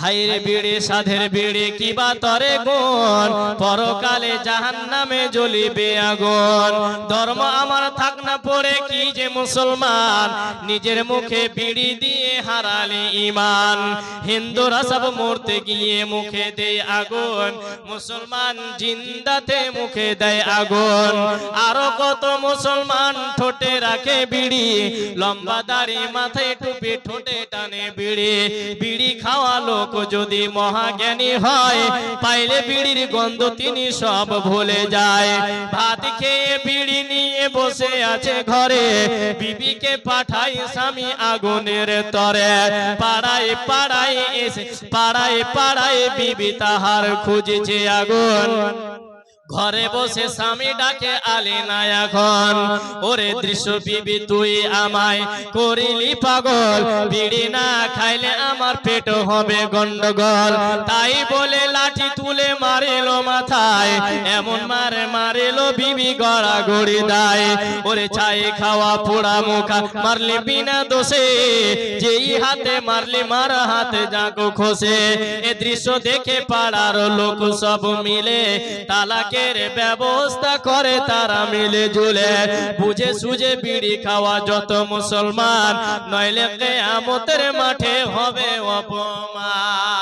হাইরে বিড়ে, সাধের বিড়ে কিবা তরে গুণ পরকালে জাহান নামে জ্বলিবে আগুন। ধর্ম আমার থাক না পড়ে, কি যে মুসলমান? নিজের মুখে বিড়ি দিয়ে হারালে ইমান। হিন্দুরা সব মরতে গিয়ে মুখে দেয় আগুন। মুসলমান জিন্দাতে মুখে দেয় আগুন। আরও কত মুসলমান ঠোঁটে রাখে বিড়ি। লম্বা দাড়ি মাথায় টুপি, ঠোঁটে টানে বিড়ি। বিড়ি খাওয়া লোক যদি মহাজ্ঞানী হয়, পাইলে বিড়ির গন্ধ তিনি সব ভুলে যায়। ভাত খেয়ে বিড়ি নিয়ে বসে আছে ঘরে। বিবিকে পাঠাই স্বামী আগুনের তরে। পাড়ায় পাড়ায় এসে, পাড়ায় পাড়ায় বিবি তাহার খুঁজেছে আগুন। ঘরে বসে স্বামী ডাকে, আলি না এখন। ওরে দৃশ্য বিবি, তুই আমায় করিলি পাগল। বিড়ি না খাইলে আমার পেট হবে গন্ডগোল। তাই বলে লাঠি তুলে মারিলো মাথায়, এমন মারে মারিলো বিবি গড়া গড়ি দেয়। ওরে ছাই খাওয়া পোড়া মুখা, মারলি বিনা দোষে। যেই হাতে মারলি, মার হাতে জাগো খসে। এ দৃশ্য দেখে পাড়ার লোক সব মিলে তালাকের ব্যবস্থা করে, তারা মিলে জুলে বুঝে সুঝে বিড়ি খাওয়া যত মুসলমান, নইলে কেয়ামতের মাঠে হবে অপমান